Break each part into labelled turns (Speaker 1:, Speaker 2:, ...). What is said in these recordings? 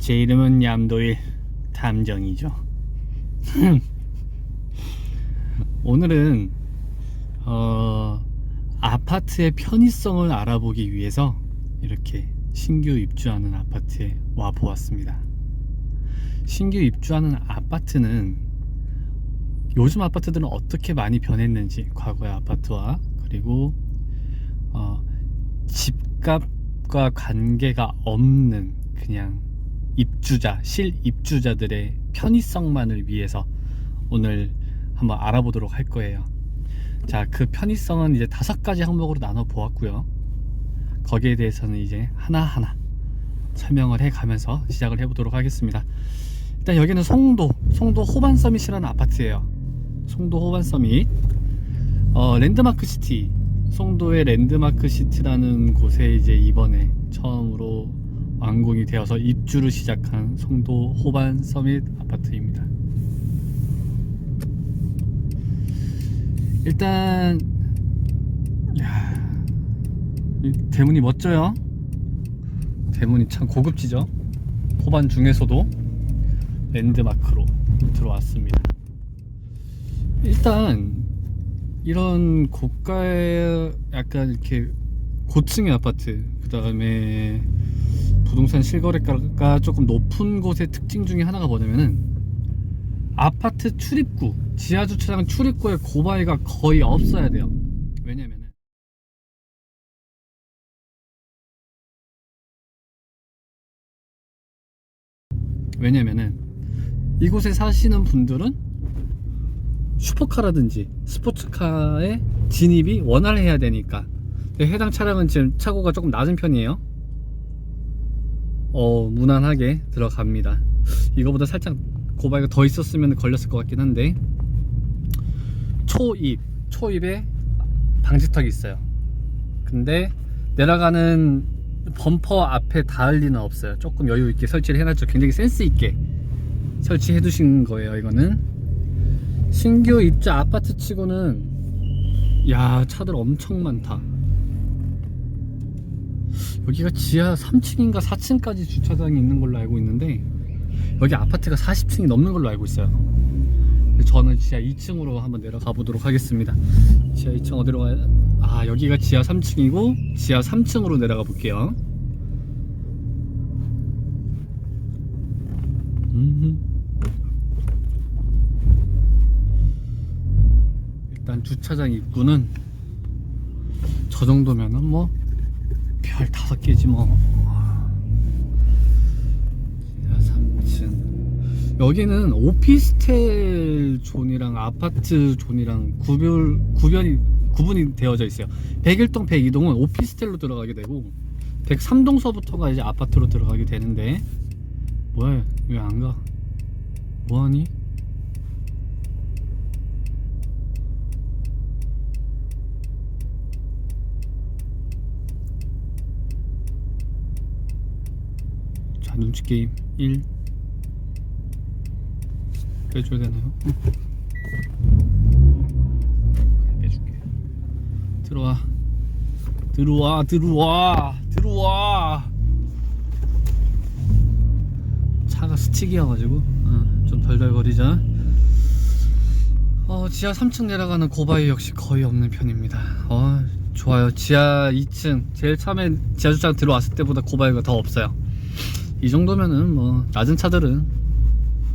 Speaker 1: 제 이름은 얌도일 탐정이죠. 오늘은 어, 아파트의 편의성을 알아보기 위해서 이렇게 신규 입주하는 아파트에 와 보았습니다. 신규 입주하는 아파트는 요즘 아파트들은 어떻게 많이 변했는지 과거의 아파트와 그리고 어, 집값과 관계가 없는 그냥 입주자 실입주자들의 편의성만을 위해서 오늘 한번 알아보도록 할 거예요. 자, 그 편의성은 이제 다섯 가지 항목으로 나눠 보았고요. 거기에 대해서는 이제 하나하나 설명을 해 가면서 시작을 해 보도록 하겠습니다. 일단 여기는 송도, 송도 호반 서밋이라는 아파트예요. 송도 호반 서밋. 어, 랜드마크 시티. 송도의 랜드마크 시티라는 곳에 이제 이번에 처음으로 완공이 되어서 입주를 시작한 송도 호반 서밋 아파트입니다. 일단 야, 이 대문이 멋져요. 대문이 참 고급지죠. 호반 중에서도 랜드마크로 들어왔습니다. 일단 이런 고가의 약간 이렇게 고층의 아파트 그 다음에 부동산 실거래가가 조금 높은 곳의 특징 중에 하나가 뭐냐면은 아파트 출입구 지하 주차장 출입구에 고바위가 거의 없어야 돼요. 왜냐면은 왜냐면은 이곳에 사시는 분들은 슈퍼카라든지 스포츠카의 진입이 원활해야 되니까. 해당 차량은 지금 차고가 조금 낮은 편이에요 어 무난하게 들어갑니다. 이거보다 살짝 고바위가 더 있었으면 걸렸을 것 같긴 한데. 초입 초입에 방지턱이 있어요. 근데 내려가는 범퍼 앞에 닿을 리는 없어요. 조금 여유 있게 설치를 해놨죠. 굉장히 센스 있게 설치해 두신 거예요 이거는. 신규 입주 아파트 치고는 야 차들 엄청 많다 여기가 지하 3층인가 4층까지 주차장이 있는 걸로 알고 있는데 여기 아파트가 40층이 넘는 걸로 알고 있어요. 저는 지하 2층으로 한번 내려가 보도록 하겠습니다. 지하 2층 어디로 가야 아 여기가 지하 3층이고 지하 3층으로 내려가 볼게요. 일단 주차장 입구는 저 정도면은 뭐 별 다섯 개지 뭐. 지하 3층. 여기는 오피스텔 존이랑 아파트 존이랑 구별 구별이 구분이 되어져 있어요. 101동, 102동은 오피스텔로 들어가게 되고 103동서부터가 이제 아파트로 들어가게 되는데 뭐야 왜 안 가? 뭐하니? 자 눈치 게임 1 빼줘야 되나요? 응. 빼줄게. 들어와. 들어와 들어와 들어와. 차가 스틱이어가지고 어, 좀 덜덜거리자. 어, 지하 3층 내려가는 고바위 역시 거의 없는 편입니다. 어, 좋아요. 지하 2층. 제일 처음에 지하 주차장 들어왔을 때보다 고바위가 더 없어요 이 정도면은 뭐 낮은 차들은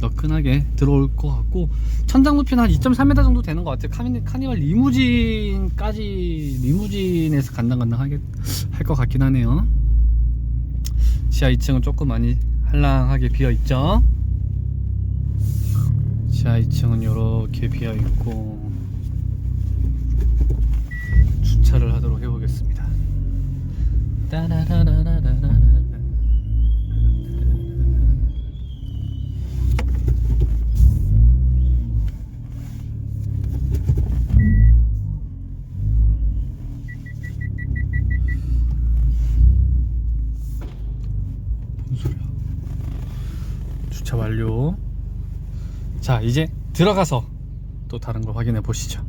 Speaker 1: 너끈하게 들어올 것 같고 천장 높이는 한 2.3m 정도 되는 것 같아요. 카니, 카니발 리무진까지 리무진에서 간당간당하게 할 것 같긴 하네요. 지하 2층은 조금 많이 한랑하게 비어 있죠? 지하 2층은 이렇게 비어 있고 주차를 하도록 해보겠습니다. 따라라라라라라 주차 완료. 자, 이제 들어가서 또 다른 걸 확인해 보시죠.